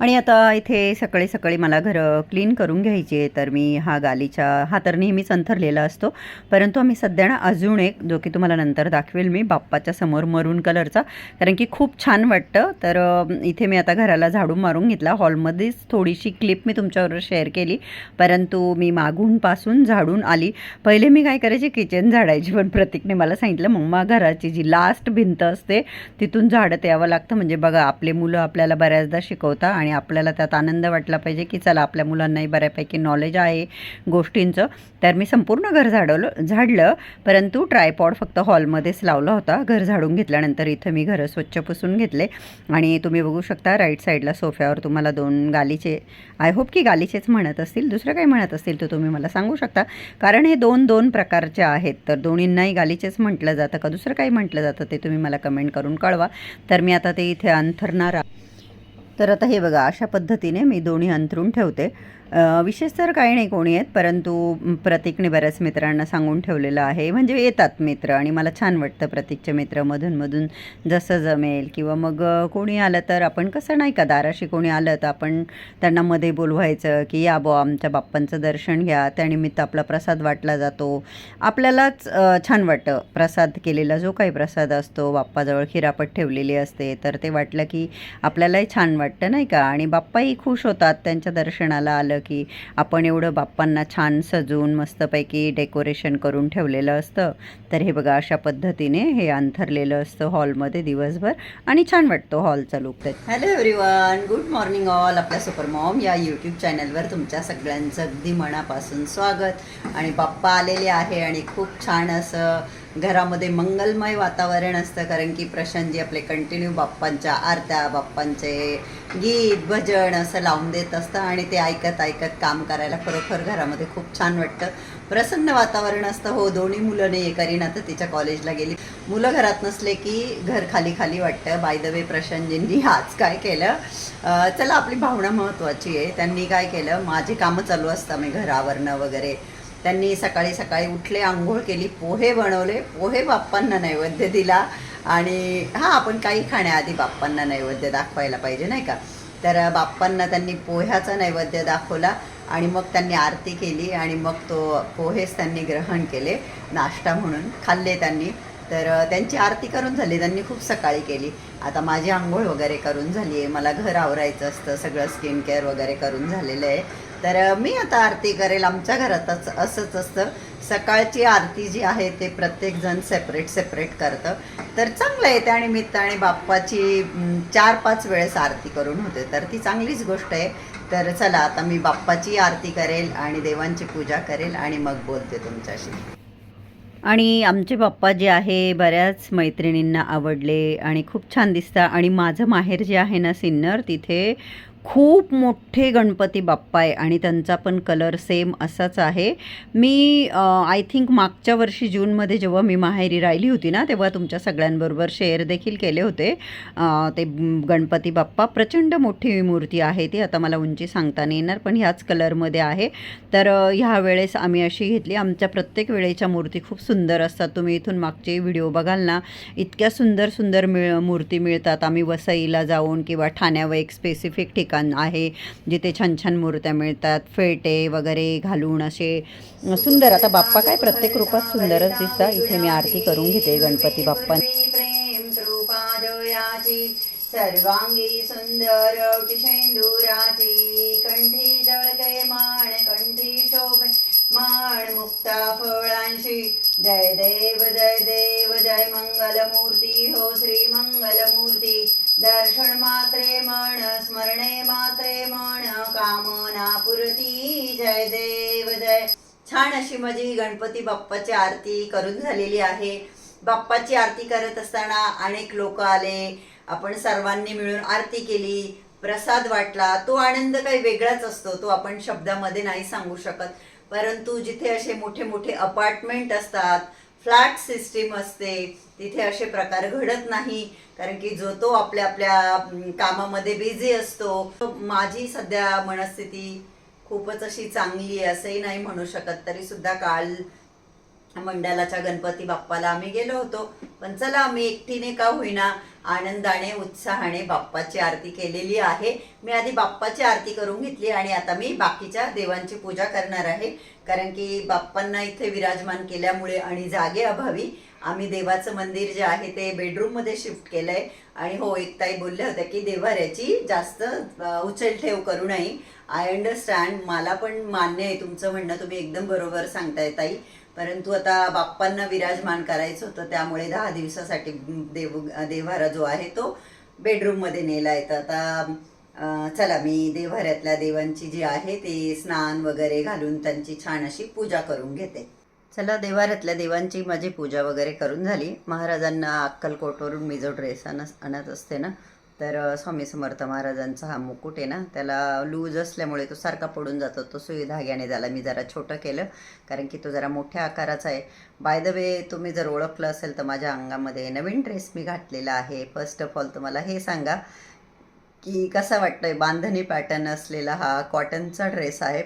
आणि आता इथे सकाळी सकाळी मला घरं क्लीन करून घ्यायची आहे तर मी हा गालीचा हा तर नेहमीच अंथरलेला असतो. परंतु आम्ही सध्या ना अजून एक जो की तुम्हाला नंतर दाखवेल मी बाप्पाच्या समोर मरून कलरचा कारण की खूप छान वाटतं. तर इथे मी आता घराला झाडू मारून घेतला. हॉलमध्येच थोडीशी क्लिप मी तुमच्याबरोबर शेअर केली. परंतु मी मागूनपासून झाडून आली. पहिले मी काय करायची किचन झाडायची. पण प्रतीकने मला सांगितलं मम्मा घराची जी लास्ट भिंत असते तिथून झाडत यावं लागतं. म्हणजे बघा आपले मुलं आपल्याला बऱ्याचदा शिकवता आणि आणि आपल्याला त्यात आनंद वाटला पाहिजे की चला आपल्या मुलांनाही बऱ्यापैकी नॉलेज आहे गोष्टींचं. तर मी संपूर्ण घर झाडवलं झाडलं परंतु ट्रायपॉड फक्त हॉलमध्येच लावला होता. घर झाडून घेतल्यानंतर इथं मी घरं स्वच्छ पुसून घेतले. आणि तुम्ही बघू शकता राईट साईडला सोफ्यावर तुम्हाला दोन गालीचे आय होप की गालीचेच म्हणत असतील. दुसरं काही म्हणत असतील तर तुम्ही मला सांगू शकता. कारण हे दोन दोन प्रकारचे आहेत. तर दोन्हींनाही गालीचेच म्हटलं जातं का? दुसरं काही म्हटलं जातं ते तुम्ही मला कमेंट करून कळवा. तर मी आता ते इथे अंथरणार आहे. तर आता हे बघा अशा पद्धतीने मी दोन्ही अंथरून ठेवते. विशेष तर काही नाही कोणी आहेत. परंतु प्रतीकने बऱ्याच मित्रांना सांगून ठेवलेलं आहे. म्हणजे येतात मित्र आणि मला छान वाटतं प्रतीकचे मित्र मधून जसं जमेल. किंवा मग कोणी आलं तर आपण कसं नाही का दाराशी कोणी आलं तर आपण त्यांना मध्ये बोलवायचं की या बो आमच्या बाप्पांचं दर्शन घ्या. त्यानिमित्त आपला प्रसाद वाटला जातो. आपल्यालाच छान वाटतं. प्रसाद केलेला जो काही प्रसाद असतो बाप्पाजवळ खिरापट ठेवलेली असते तर ते वाटलं की आपल्यालाही छान वाटतं नाही का? आणि बाप्पाही खुश होतात त्यांच्या दर्शनाला आलं की आपण एवढं बाप्पांना छान सजवून मस्तपैकी डेकोरेशन करून ठेवलेलं असतं. तर हे बघा अशा पद्धतीने हे अंथरलेलं असतं हॉलमध्ये दिवसभर आणि छान वाटतो हॉलचा लुक तर hello everyone good morning all आपल्या सुपर मॉम या यूट्यूब चॅनलवर तुमच्या सगळ्यांचं अगदी मनापासून स्वागत. आणि बाप्पा आलेले आहे आणि खूप छान असं घरामध्ये मंगलमय वातावरण असतं कारण की प्रशांतजी आपले कंटिन्यू बाप्पांच्या आरत्या बाप्पांचे गीत भजन असं लावून देत असतं आणि ते ऐकत ऐकत काम करायला खरोखर घरामध्ये खूप छान वाटतं. प्रसन्न वातावरण असतं. हो दोन्ही मुलं नाही करीन आता तिच्या कॉलेजला गेली. मुलं घरात नसले की घर खाली खाली वाटतं. बाय द वे प्रशांतजींनी आज काय केलं? चला आपली भावना महत्त्वाची आहे. त्यांनी काय केलं? माझी कामं चालू असतं मी घरावरनं वगैरे. त्यांनी सकाळी सकाळी उठले आंघोळ केली पोहे बनवले. पोहे बाप्पांना नैवेद्य दिला आणि हां आपण काही खाण्याआधी बाप्पांना नैवेद्य दाखवायला पाहिजे नाही का? तर बाप्पांना त्यांनी पोह्याचा नैवेद्य दाखवला आणि मग त्यांनी आरती केली आणि मग तो पोहेच त्यांनी ग्रहण केले नाश्ता म्हणून खाल्ले त्यांनी. तर त्यांची आरती करून झाली त्यांनी खूप सकाळी केली. आता माझी आंघोळ वगैरे करून झाली आहे मला घर आवरायचं असतं सगळं स्किन केअर वगैरे करून झालेलं आहे. तर मी आता आरती करेल. आमच्या घरातच असंच असतं. सकाळची आरती जी आहे ते प्रत्येकजण सेपरेट सेपरेट करतं. तर चांगलं आहे त्या आणि बाप्पाची चार पाच वेळेस आरती करून होते. तर ती चांगलीच गोष्ट आहे. तर चला आता मी बाप्पाची आरती करेल आणि देवांची पूजा करेल आणि मग बोलते तुमच्याशी. आणि आमचे बाप्पा जे आहे बऱ्याच मैत्रिणींना आवडले आणि खूप छान दिसतं. आणि माझं माहेर जे आहे ना सिन्नर तिथे खूप मोठे गणपती बाप्पा आहे आणि त्यांचा पण कलर सेम असाच आहे. मी आय थिंक मागच्या वर्षी जूनमध्ये जेव्हा मी माहेरी राहिली होती ना तेव्हा तुमच्या सगळ्यांबरोबर शेअर देखील केले होते. ते गणपती बाप्पा प्रचंड मोठी मूर्ती आहे ती. आता मला उंची सांगता नाही येणार पण ह्याच कलरमध्ये आहे. तर ह्या वेळेस आम्ही अशी घेतली. आमच्या प्रत्येक वेळेच्या मूर्ती खूप सुंदर असतात. तुम्ही इथून मागचे व्हिडिओ बघाल ना इतक्या सुंदर सुंदर मिळ मूर्ती मिळतात. आम्ही वसईला जाऊन किंवा ठाण्यावर एक स्पेसिफिक ठिकाण आहे जिथे छान छान मूर्त्या मिळतात फेटे वगैरे घालून असे सुंदर. आता बाप्पा काय प्रत्येक रूपात सुंदरच दिसतात. इथे मी आरती करून घेते गणपती बाप्पा सर्वांगी सुंदर शेंदुराची. कंठी जळके माण कंठी शोभे माण मुक्ता फळांशी. जय देव जय देव जय मंगलमूर्ती हो श्री मंगलमूर्ती. दर्शन मात्रे म्हण स्मरणे मात्रे म्हण कामना पुरती जय देव जय. छान अशी माझी गणपती बाप्पाची आरती करून झालेली आहे. बाप्पाची आरती करत असताना अनेक लोक आले. आपण सर्वांनी मिळून आरती केली. प्रसाद वाटला. तो आनंद काही वेगळाच असतो. तो आपण शब्दामध्ये नाही सांगू शकत. परंतु जिथे असे मोठे मोठे अपार्टमेंट असतात फ्लॅट सिस्टीम असते. तिथे असे प्रकार घडत नाही. कारण की जो तो आपल्या आपल्या कामामध्ये बिझी असतो. माझी सध्या मनस्थिती खूपच अशी चांगली आहे असंही नाही म्हणू शकत. तरी सुद्धा काल मंडलाच्या गणपती बाप्पाला आम्ही गेलो होतो. पण चला आम्ही एकटीने का होईना आनंदाने उत्साहाने बाप्पाची आरती केलेली आहे. मी आधी बाप्पाची आरती करून घेतली आणि आता मी बाकीच्या देवांची पूजा करणार आहे. कारण की बाप्पांना इथे विराजमान केल्यामुळे आणि जागे अभावी आम्ही देवाचं मंदिर जे आहे ते बेडरूममध्ये शिफ्ट शिफ्ट केलंय. आणि हो एक ताई बोलल्या होत्या की देवाऱ्याची जास्त उचल ठेव करू नये. आय अंडरस्टँड मला पण मान्य आहे तुमचं म्हणणं तुम्ही एकदम बरोबर सांगताय ताई. परंतु आता बाप्पांना विराजमान करायचं होतं त्यामुळे दहा दिवसासाठी देव देव्हारा जो आहे तो बेडरूममध्ये नेला येतं आता चला मी देव्हाऱ्यातल्या देवांची जी आहे ते स्नान वगैरे घालून त्यांची छान अशी पूजा करून घेते. चला देवाऱ्यातल्या देवांची माझी पूजा वगैरे करून झाली. महाराजांना अक्कलकोटवरून मी जो ड्रेस आणस आणत असते ना तर स्वामी समर्थ महाराजांचा हा मुकुट आहे ना त्याला लूज असल्यामुळे तो सारखा पडून जातो. तो सुई धाग्याने त्याला मी जरा छोटं केलं कारण की तो जरा मोठ्या आकाराचा आहे. बाय द वे तुम्ही जर ओळखलं असेल तर माझ्या अंगामध्ये नवीन ड्रेस मी घातलेला आहे. फर्स्ट ऑफ ऑल तुम्हाला हे सांगा की कसा वाटतोय बांधणी पॅटर्न असलेला हा कॉटनचा ड्रेस आहे.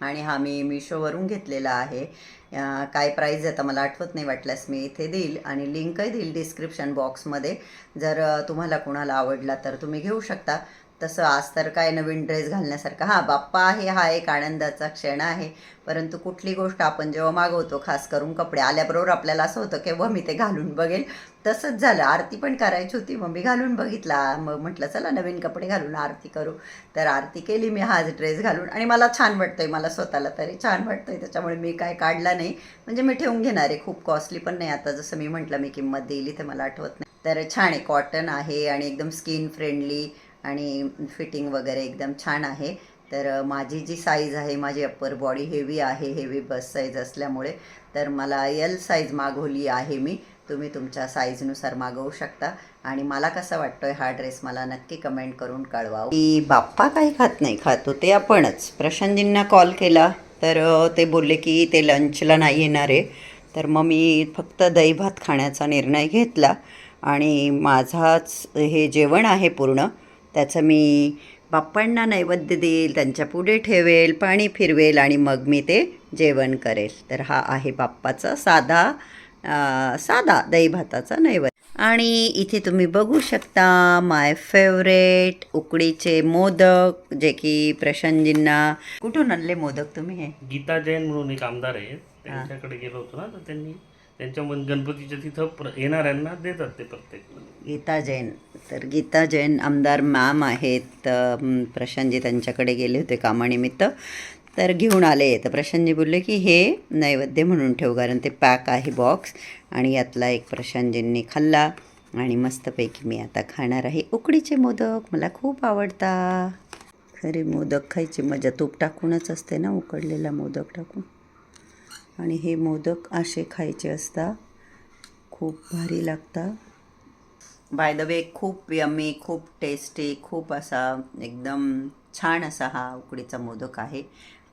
आणि हा मी मिशोवरून घेतलेला आहे. काय प्राईज आता मला आठवत नाही वाटल्यास मी इथे देईल. आणि लिंकही देईल डिस्क्रिप्शन बॉक्समध्ये जर तुम्हाला कोणाला आवडला तर तुम्ही घेऊ शकता. तसं आज तर काय नवीन ड्रेस घालण्यासारखा. हां बाप्पा आहे हा एक आनंदाचा क्षण आहे. परंतु कुठली गोष्ट आपण जेव्हा मागवतो खास करून कपडे आल्याबरोबर आपल्याला असं होतं की व मी ते घालून बघेल. तसंच झालं. आरती पण करायची होती. मग मी घालून बघितला. मग म्हटलं चला नवीन कपडे घालून आरती करू. तर आरती केली मी हाच ड्रेस घालून. आणि मला छान वाटतंय मला स्वतःला तरी छान वाटतंय. त्याच्यामुळे मी काय काढला नाही. म्हणजे मी ठेवून घेणार आहे. खूप कॉस्टली पण नाही. आता जसं मी म्हटलं मी किंमत दिली तर मला आठवत नाही. तर छान आहे. कॉटन आहे आणि एकदम स्किन फ्रेंडली आणि फिटिंग वगैरे एकदम छान आहे. तर माझी जी साईज आहे माझी अप्पर बॉडी हेवी आहे हेवी बस साईज असल्यामुळे तर मला एल साईज मागवली आहे मी. तुम्ही तुमच्या साईजनुसार मागवू शकता. आणि मला कसा वाटतोय हा ड्रेस मला नक्की कमेंट करून कळवा. की बाप्पा काही खात नाही खातो ते आपणच. प्रशांतजींना कॉल केला तर ते बोलले की ते लंचला नाही येणार आहे. तर मग मी फक्त दही भात खाण्याचा निर्णय घेतला. आणि माझाच हे जेवण आहे पूर्ण त्याचं मी बाप्पांना नैवेद्य देईल त्यांच्या पुढे ठेवेल पाणी फिरवेल आणि मग मी ते जेवण करेल. तर हा आहे बाप्पाचा साधा अं, साधा दही भाताचा नैवेद्य. आणि इथे तुम्ही बघू शकता माय फेवरेट उकडीचे मोदक जे की प्रशांतजींना कुठून आणले मोदक तुम्ही हे? गीता जैन म्हणून एक आमदार आहेत त्यांच्याकडे गेलो होतो ना तर त्यांनी त्यांच्या गणपतीच्या तिथं प्र- येणाऱ्यांना देतात ते प्रत्येक गीता जैन. तर गीता जैन आमदार मॅम आहेत प्रशांतजी त्यांच्याकडे गेले होते कामानिमित्त. तर घेऊन आले. तर प्रशांतजी बोलले की हे नैवेद्य म्हणून ठेव कारण ते पॅक आहे बॉक्स आणि यातला एक प्रशांतजींनी खाल्ला आणि मस्तपैकी मी आता खाणार आहे. उकडीचे मोदक मला खूप आवडता खरे मोदक खायची मजा. तूप टाकूनच असते ना उकडलेला मोदक टाकून? आणि हे मोदक असे खायचे असता खूप भारी लागतात. बाय द वे खूप यम्मी खूप टेस्टी खूप असा एकदम छान असा हा उकडीचा मोदक आहे.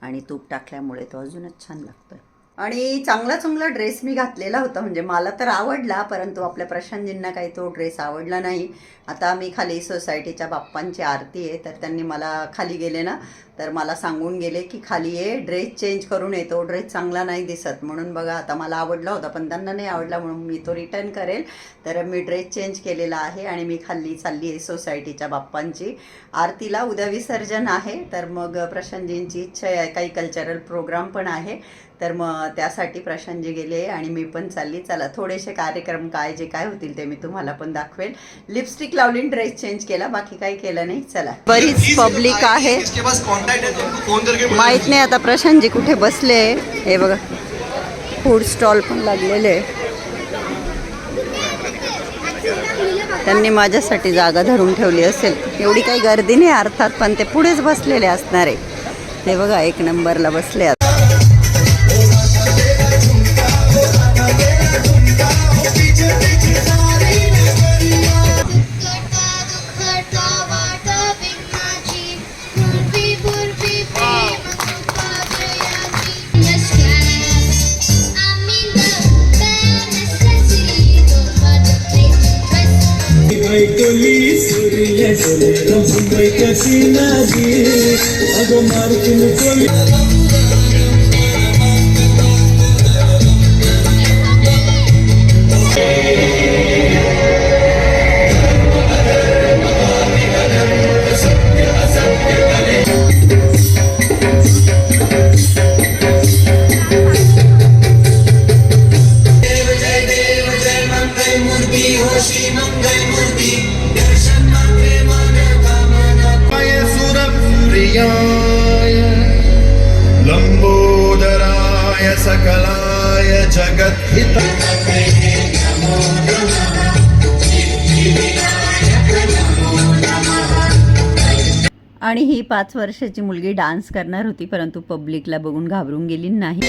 आणि तूप टाकल्यामुळे तो अजूनच छान लागतो आहे आणि चांगला चांगला ड्रेस मी घातलेला होता. म्हणजे मला तर आवडला परंतु आपल्या प्रशांतजींना काही तो ड्रेस आवडला नाही. आता मी खाली सोसायटीच्या बाप्पांची आरती आहे तर त्यांनी मला खाली गेले ना तर मला सांगून गेले की खाली ये ड्रेस चेंज करून ये. तो ड्रेस चांगला नाही दिसत. म्हणून बघा आता मला आवडला होता पण त्यांना नाही आवडला म्हणून मी तो रिटर्न करेल. तर मी ड्रेस चेंज केलेला आहे आणि मी खाली चालली आहे सोसायटीच्या बाप्पांची आरतीला. उद्या विसर्जन आहे तर मग प्रशांतजींची इच्छा आहे. काही कल्चरल प्रोग्राम पण आहे. तर मग त्यासाठी प्रशांतजी गेले आणि मी पण चालली. चला थोडेसे कार्यक्रम काय जे काय होतील ते मी तुम्हाला पण दाखवेल लिपस्टिक लावली ड्रेस चेंज केला बाकी काही केलं नाही. चला. बरीच पब्लिक आहे। माहीत नाही आता प्रशांतजी कुठे बसले हे बघा. फूड स्टॉल पण लागलेले. त्यांनी माझ्यासाठी जागा धरून ठेवली असेल. एवढी काही गर्दी नाही अर्थात पण ते पुढेच बसलेले असणार आहे. ते बघा एक नंबरला बसले पाच वर्षाची मुलगी डान्स करणार होती परंतु पब्लिकला बघून घाबरून गेली नाही.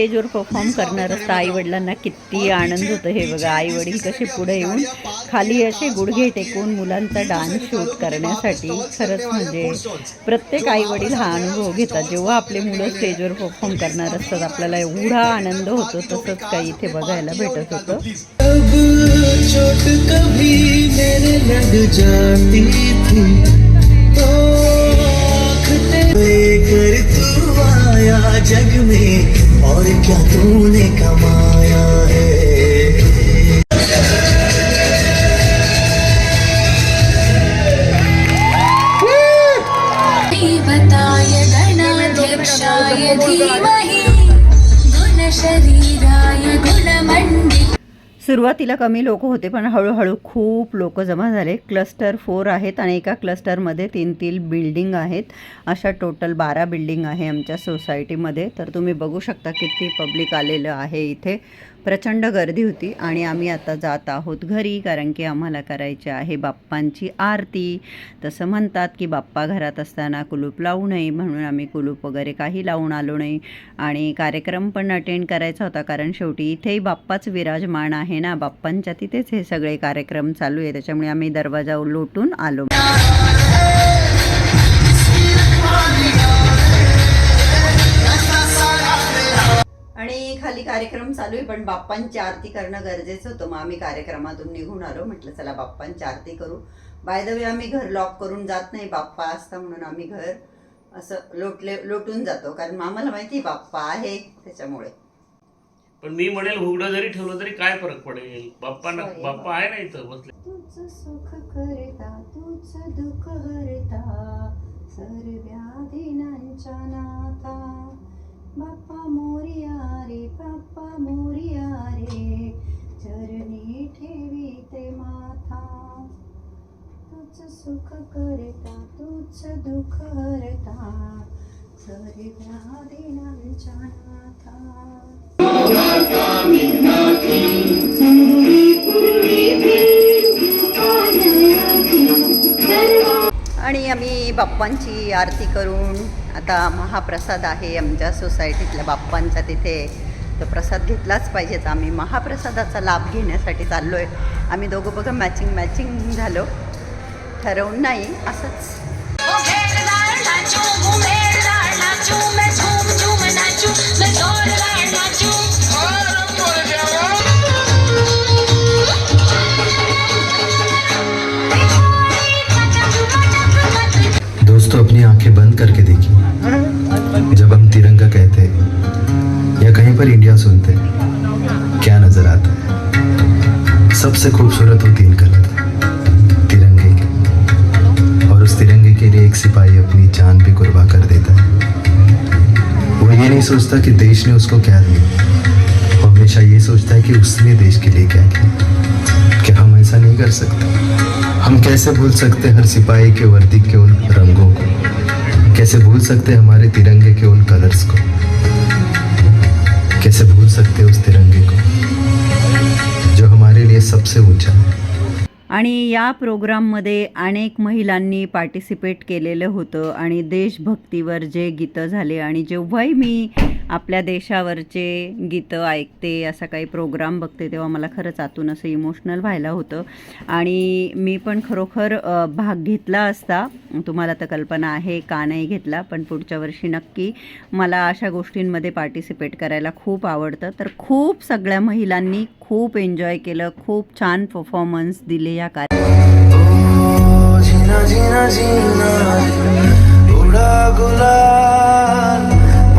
स्टेजवर परफॉर्म करणार असतं आई वडिलांना किती आनंद होतो हे बघा. आई वडील कसे पुढे येऊन खाली असे गुडघे टेकून मुलांचा डान्स शूट करण्यासाठी खरंच म्हणजे प्रत्येक आई वडील हा अनुभव घेतात. जेव्हा आपले मुलं स्टेजवर परफॉर्म करणार असतात आपल्याला एवढा आनंद होतो तसंच काही इथे बघायला भेटत होतं. क्या तूने सुरुवातीला कमी लोक होते पण हळूहळू खूप लोक जमा झाले. क्लस्टर फोर आहेत आणि एका क्लस्टरमध्ये तीन तीन बिल्डिंग आहेत. अशा टोटल बारा बिल्डिंग आहे आमच्या सोसायटीमध्ये. तर तुम्ही बघू शकता किती पब्लिक आलेलं आहे इथे. प्रचंड गर्दी होती आणि आम्ही आता जात आहोत घरी कारण की आम्हाला करायची आहे बाप्पांची आरती. तसं म्हणतात की बाप्पा घरात असताना कुलूप लावू नये म्हणून आम्ही कुलूप वगैरे काही लावून आलो नाही. आणि कार्यक्रम पण अटेंड करायचा होता कारण शेवटी इथेही बाप्पाच विराजमान आहे ना बाप्पांच्या तिथेच हे सगळे कार्यक्रम चालू आहे त्याच्यामुळे आम्ही दरवाजा लोटून आलो. खाली कार्यक्रम चालू आहे पण बाप्पांची आरती करणं गरजेचं होतं. मग आम्ही कार्यक्रमातून निघून आलो म्हटलं चला बाप्पांची आरती करू. बाय द वे आम्ही घर लॉक करून जात नाही बाप्पा असता म्हणून आम्ही घर असं लोटले लोटून जातो. कारण आम्हाला माहिती बाप्पा आहे त्याच्यामुळे. पण मी म्हणेल हुगडं जरी ठेवलं तरी काय फरक पडेल? बाप्पा ना. बाप्पा आहे ना इथं बसले. तुझ सुख करता तुझ दुःख हरता सर्व्या दिनांच्या नाथा बाप्पा मोरिया रे बाप्पा मोरिया रे चरणी ठेवी ते माथा तुझ सुख करता तुझ दुःख हरता सर्व्या दिनांच्या नाथा आणि आम्ही बाप्पांची आरती करून आता महाप्रसाद आहे आमच्या सोसायटीतल्या बाप्पांचा तिथे तो प्रसाद घेतलाच पाहिजेच आम्ही. महाप्रसादाचा लाभ घेण्यासाठी चाललो आहे आम्ही दोघं बघा मॅचिंग मॅचिंग झालो. ठरवून नाही असंच. पर इंडिया सुनते हैं। क्या नज़र आता है? सबसे खूबसूरत वो तीन कलर तिरंगे के। और उस तिरंगे के लिए एक सिपाही अपनी जान भी कुर्बा कर देता है। वो ये नहीं सोचता कि देश ने उसको क्या दिया। वो हमेशा ये सोचता है कि उसने देश के लिए क्या किया। क्या हम ऐसा नहीं कर सकते? हम कैसे भूल सकते हर सिपाही के वर्दी के उन रंगों को? कैसे भूल सकते हमारे तिरंगे के उन कलर्स को? कैसे भूल सकते हो उस तिरंगे को? जो हमारे लिए सबसे ऊंचा है। आणि या प्रोग्राममध्ये अनेक महिलांनी पार्टिसिपेट केलेलं होतं आणि देशभक्तीवर जे गीतं झाले आणि जेव्हाही मी आपल्या देशावरचे गीतं ऐकते असा काही प्रोग्राम बघते तेव्हा मला खरंच आतून असं इमोशनल व्हायला होतं. आणि मी पण खरोखर भाग घेतला असता. तुम्हाला तर कल्पना आहे का नाही घेतला पण पुढच्या वर्षी नक्की मला अशा गोष्टींमध्ये पार्टिसिपेट करायला खूप आवडतं. तर खूप सगळ्या महिलांनी खूप एन्जॉय केलं खूप छान परफॉर्मन्स दिले या कार्य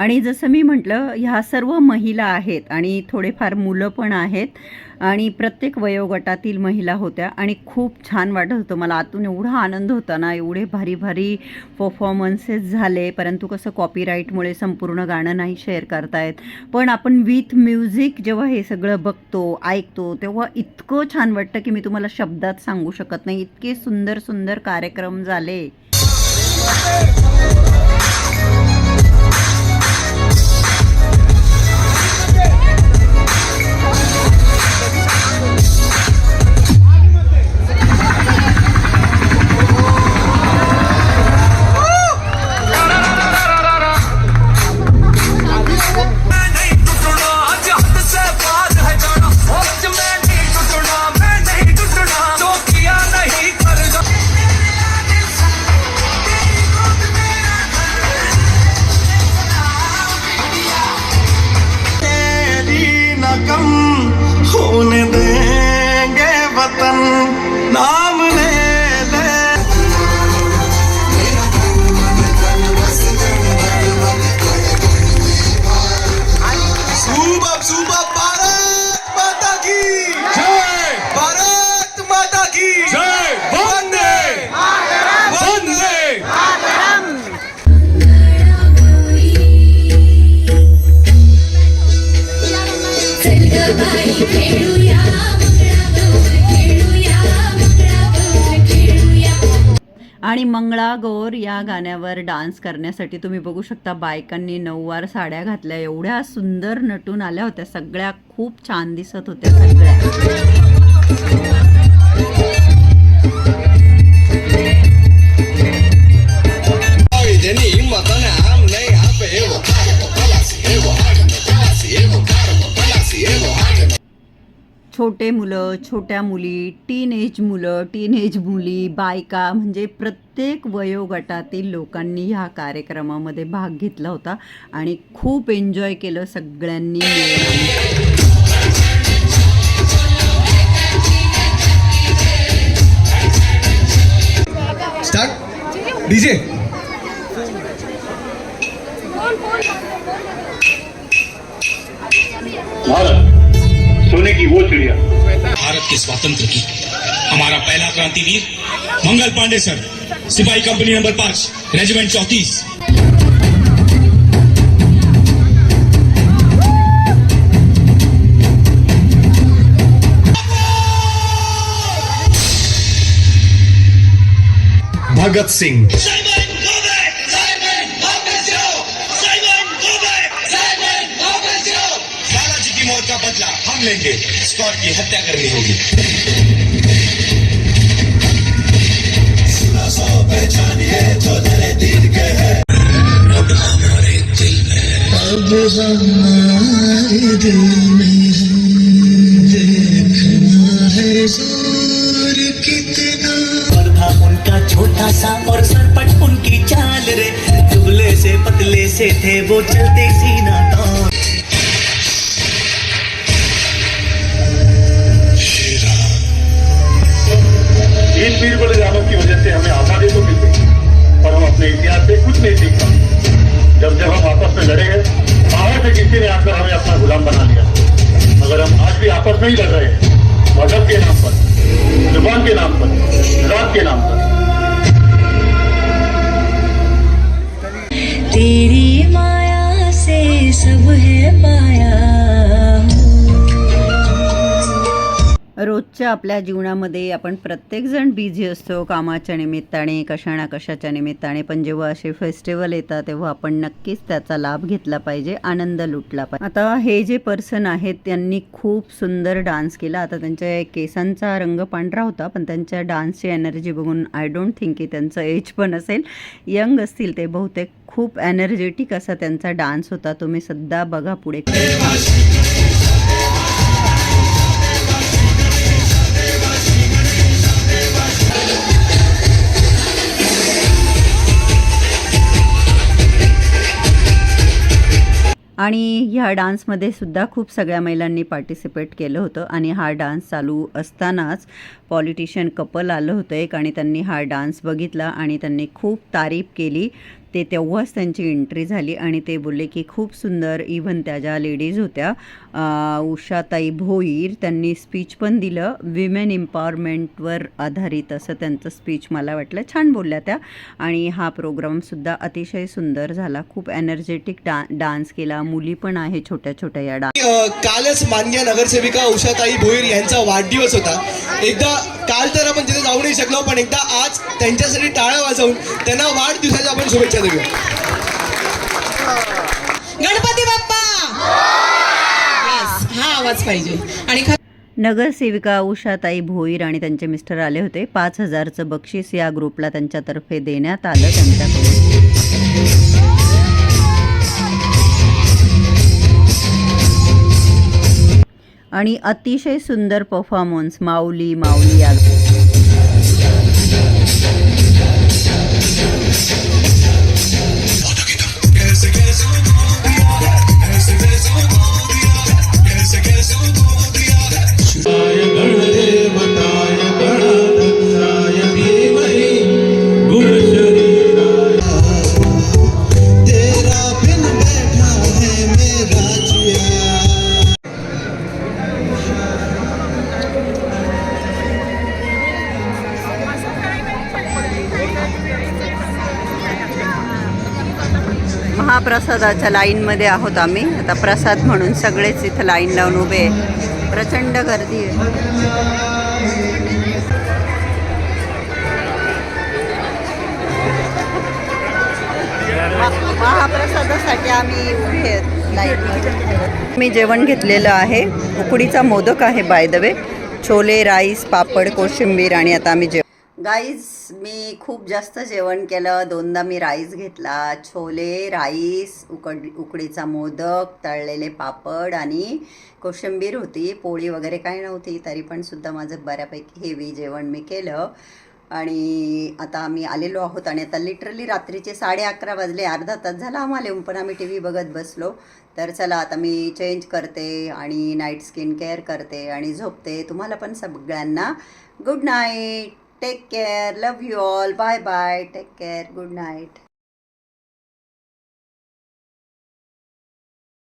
आणि जसं मी म्हटलं ह्या सर्व महिला आहेत आणि थोडेफार मुलं पण आहेत आणि प्रत्येक वयोगटातील महिला होत्या आणि खूप छान वाटत होतं. मला आतून एवढा आनंद होता ना एवढे भारी भारी परफॉर्मन्सेस झाले. परंतु कसं कॉपीराईटमुळे संपूर्ण गाणं नाही शेअर करतायत. पण आपण विथ म्युझिक जेव्हा हे सगळं बघतो ऐकतो तेव्हा इतकं छान वाटतं की मी तुम्हाला शब्दात सांगू शकत नाही. इतके सुंदर सुंदर कार्यक्रम झाले. नकम होने देंगे वतन नाम मंगळागौर या गाण्यावर डान्स करण्यासाठी तुम्ही बघू शकता बायकांनी नऊवार साड्या घातल्या एवढ्या सुंदर नटून आल्या होत्या सगळ्या खूप छान दिसत होत्या सगळ्या. छोटे मुलं छोट्या मुली टीन एज मुलं टीन एज मुली बायका म्हणजे प्रत्येक वयोगटातील लोकांनी ह्या कार्यक्रमामध्ये भाग घेतला होता आणि खूप एन्जॉय केलं सगळ्यांनी डीजे भारत सोने की वो चिड़िया। भारत के स्वातंत्र की। हमारा पहला क्रांतिवीर मंगल पांडे सर सिपाही कंपनी नंबर पाँच रेजिमेंट चौतीस। भगत सिंह। नाम लेके स्कॉट की हत्या करनी होगी। देखना है। कितना उनका छोटा सा और सरपट उनकी चाल रे। दुबले से पतले से थे वो चलते रोजच्या आपल्या जीवनामध्ये आपण प्रत्येकजण बिझी असतो कामाच्या निमित्ताने कशा ना कशाच्या निमित्ताने. पण जेव्हा असे फेस्टिवल येतात तेव्हा आपण नक्कीच त्याचा लाभ घेतला पाहिजे आनंद लुटला पाहिजे. आता हे जे पर्सन आहेत त्यांनी खूप सुंदर डान्स केला. आता त्यांच्या केसांचा रंग पांढरा होता पण त्यांच्या डान्सची एनर्जी बघून आय डोंट थिंक की त्यांचं एज पण असेल. यंग असतील ते बहुतेक. खूप एनर्जेटिक असा त्यांचा डान्स होता. तुम्ही सध्या बघा पुढे. आणि ह्या डान्समध्ये सुद्धा खूप सगळ्या महिलांनी पार्टिसिपेट केलं होतं आणि हा डान्स चालू असतानाच पॉलिटिशियन कपल आलं होतं एक आणि त्यांनी हा डान्स बघितला आणि त्यांनी खूप तारीफ केली. ते तेव्हाच त्यांची एंट्री झाली आणि ते बोलले की खूप सुंदर इव्हन त्या ज्या लेडीज होत्या उषाताई भोईर त्यांनी स्पीच पण दिलं. विमेन एम्पॉवरमेंटवर आधारित असं त्यांचं स्पीच मला वाटलं. छान बोलल्या त्या. आणि हा प्रोग्रामसुद्धा अतिशय सुंदर झाला. खूप एनर्जेटिक डा डान्स केला. मुली पण आहे छोट्या छोट्या या डान्स कालच मान्य नगरसेविका उषाताई भोईर यांचा वाढदिवस होता. एकदा काल तर आपण तिथे जाऊ नाही शकलो पण एकदा आज त्यांच्यासाठी टाळ्या वाजवून त्यांना वाढदिवसाच्या आपण शुभेच्छा देऊया. गणपती बाप्पा! Yes, पाहिजे. आणि नगरसेविका उषाताई भोईर आणि त्यांचे मिस्टर आले होते. पाच हजारचं बक्षीस या ग्रुपला त्यांच्यातर्फे देण्यात आलं त्यांच्याकडून. आणि अतिशय सुंदर परफॉर्मन्स माऊली माऊली या महाप्रसादाच्या लाईनमध्ये आहोत आम्ही. आता प्रसाद म्हणून सगळेच इथं लाईन लावून उभे आहे. प्रचंड गर्दी आहे. महाप्रसादासाठी आम्ही उभे आहेत. मी जेवण घेतलेलं आहे. उकडीचा मोदक आहे by the way chole rice papad कोशिंबीर आणि आता आम्ही जेवण गाईज मी खूप जास्त जेवण केलं. दोनदा मी राईस घेतला. छोले राईस उकड उकडीचा मोदक तळलेले पापड आणि कोशिंबीर होती. पोळी वगैरे काही नव्हती तरी पण सुद्धा माझं बऱ्यापैकी हेवी जेवण मी केलं. आणि आता आम्ही आलेलो आहोत आणि आता लिटरली रात्रीचे साडे अकरा वाजले. अर्धा तास झाला आम्हाला येऊन पण आम्ही टी व्ही बघत बसलो. तर चला आता मी चेंज करते आणि नाईट स्किन केअर करते आणि झोपते. तुम्हाला पण सगळ्यांना good night Take care. Love you all. Bye bye. Take care. Good night.